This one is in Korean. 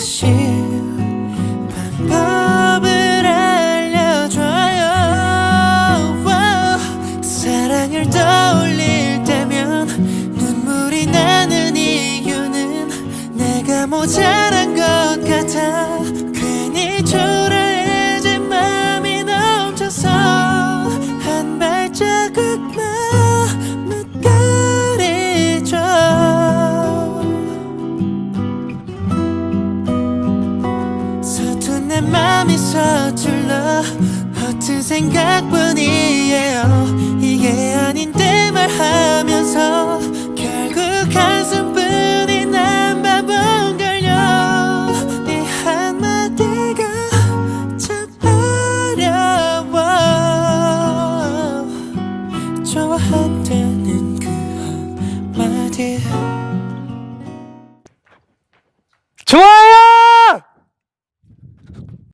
다시 방법을 알려줘요 wow. 사랑을 떠올릴 때면 눈물이 나는 이유는 내가 모자란 것 같아 내 맘이 서툴러 허튼 생각뿐이에요. 이게 아닌데 말하면서 결국 한숨뿐이 난 바본걸요. 네 한마디가 참 어려워. 좋아한다는 그 한마디. 좋아요